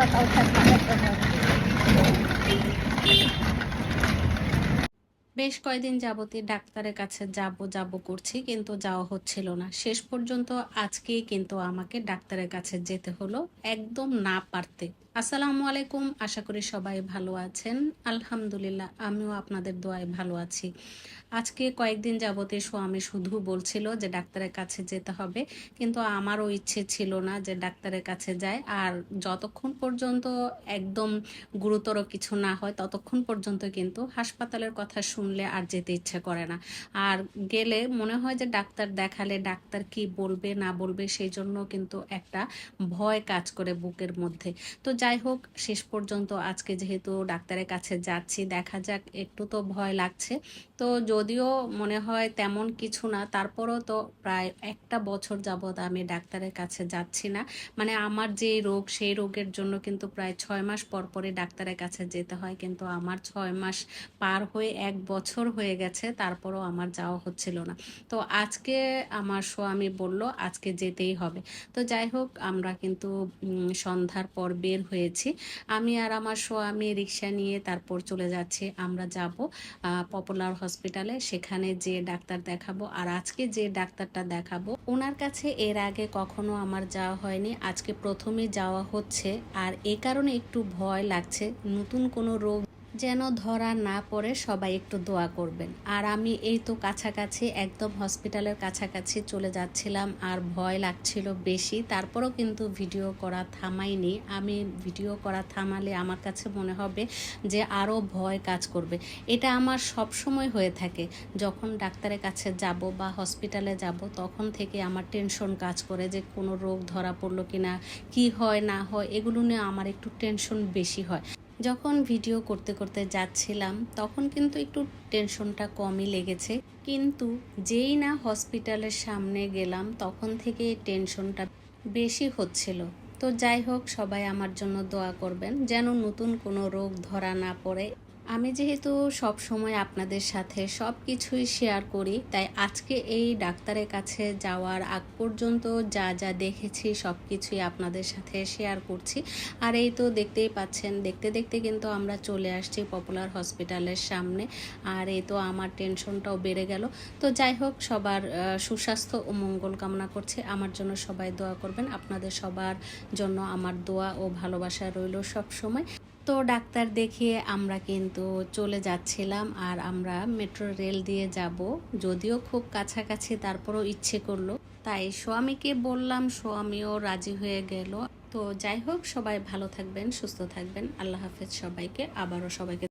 সকাল সাতটা করতে হবে বেশ কয়েকদিন যাবতই ডাক্তারের কাছে যাব যাব করছি, কিন্তু যাওয়া হচ্ছিল না। শেষ পর্যন্ত আজকেই কিন্তু আমাকে ডাক্তারের কাছে যেতে হলো একদম না পারতে। আসসালামু আলাইকুম, আশা করি সবাই ভালো আছেন। আলহামদুলিল্লাহ, আমিও আপনাদের দোয়ায় ভালো আছি। আজকে কয়েকদিন যাবতে স্বামী শুধু বলছিল যে ডাক্তারের কাছে যেতে হবে, কিন্তু আমারও ইচ্ছে ছিল না যে ডাক্তারের কাছে যায়। আর যতক্ষণ পর্যন্ত একদম গুরুতর কিছু না হয়, ততক্ষণ পর্যন্ত কিন্তু হাসপাতালের কথা শুনলে আর যেতে ইচ্ছে করে না। আর গেলে মনে হয় যে ডাক্তার দেখালে ডাক্তার কি বলবে, না বলবে সেই জন্য কিন্তু একটা ভয় কাজ করে বুকের মধ্যে। তো যাই হোক, শেষ পর্যন্ত আজকে যেহেতু ডাক্তারের কাছে যাচ্ছি, দেখা যাক, একটু তো ভয় লাগছে। তো যদিও মনে হয় তেমন কিছু না, তারপরও তো প্রায় একটা বছর যাবৎ আমি ডাক্তারের কাছে যাচ্ছি না। মানে আমার যে রোগ, সেই রোগের জন্য কিন্তু প্রায় ছয় মাস পর পরে ডাক্তারের কাছে যেতে হয়। কিন্তু আমার ছয় মাস পার হয়ে এক বছর হয়ে গেছে, তারপরও আমার যাওয়া হচ্ছিল না। তো আজকে আমার স্বামী বলল, আজকে যেতেই হবে। তো যাই হোক, আমরা কিন্তু সন্ধ্যার পর বের হয়েছি। আমি আর আমার স্বামী রিক্সা নিয়ে তারপর চলে যাচ্ছি। আমরা যাব পপুলার হসপিটালে। সেখানে যে ডাক্তার দেখাবো আর আজকে যে ডাক্তারটা দেখাবো, ওনার কাছে এর আগে কখনো আমার যাওয়া হয়নি। আজকে প্রথমে যাওয়া হচ্ছে। আর এ কারণে একটু ভয় লাগছে। নতুন কোনো রোগ যেন ধরা না পড়ে সবাই একটু দোয়া করবেন। আর আমি এই তো কাছাকাছি, একদম হসপিটালের কাছাকাছি চলে যাচ্ছিলাম আর ভয় লাগছিল বেশি। তারপরও কিন্তু ভিডিও করা থামাইনি। আমি ভিডিও করা থামালে আমার কাছে মনে হবে যে আরও ভয় কাজ করবে। এটা আমার সব সময় হয়ে থাকে। যখন ডাক্তারের কাছে যাব বা হসপিটালে যাব, তখন থেকে আমার টেনশন কাজ করে যে কোনো রোগ ধরা পড়ল কিনা, কি হয় না হয়, এগুলো নিয়ে আমার একটু টেনশন বেশি হয়। যখন ভিডিও করতে করতে যাচ্ছিলাম, তখন কিন্তু একটু টেনশনটা কমই লেগেছে। কিন্তু যেই না হসপিটালের সামনে গেলাম, তখন থেকে টেনশনটা বেশি হচ্ছিল। তো যাই হোক, সবাই আমার জন্য দোয়া করবেন, যেন নতুন কোনো রোগ ধরা না পড়ে। আমি যেহেতু সব সময় আপনাদের সাথে সব কিছুই শেয়ার করি, তাই আজকে এই ডাক্তারের কাছে যাওয়ার আগ পর্যন্ত যা যা দেখেছি, সব কিছুই আপনাদের সাথে শেয়ার করছি। আর এই তো দেখতেই পাচ্ছেন, দেখতে দেখতে কিন্তু আমরা চলে আসছি পপুলার হসপিটালের সামনে। আর এই তো আমার টেনশনটাও বেড়ে গেল। তো যাই হোক, সবার সুস্বাস্থ্য ও মঙ্গল কামনা করছে। আমার জন্য সবাই দোয়া করবেন। আপনাদের সবার জন্য আমার দোয়া ও ভালোবাসা রইল সব সময়। তো ডাক্তার দেখিয়ে আমরা কিন্তু চলে যাচ্ছিলাম আর আমরা মেট্রো রেল দিয়ে যাব। যদিও খুব কাছাকাছি, তারপরও ইচ্ছে করল। তাই স্বামীকে বললাম, স্বামীও রাজি হয়ে গেল। তো যাই হোক, সবাই ভালো থাকবেন, সুস্থ থাকবেন। আল্লাহ হাফেজ সবাইকে। আবারও সবাইকে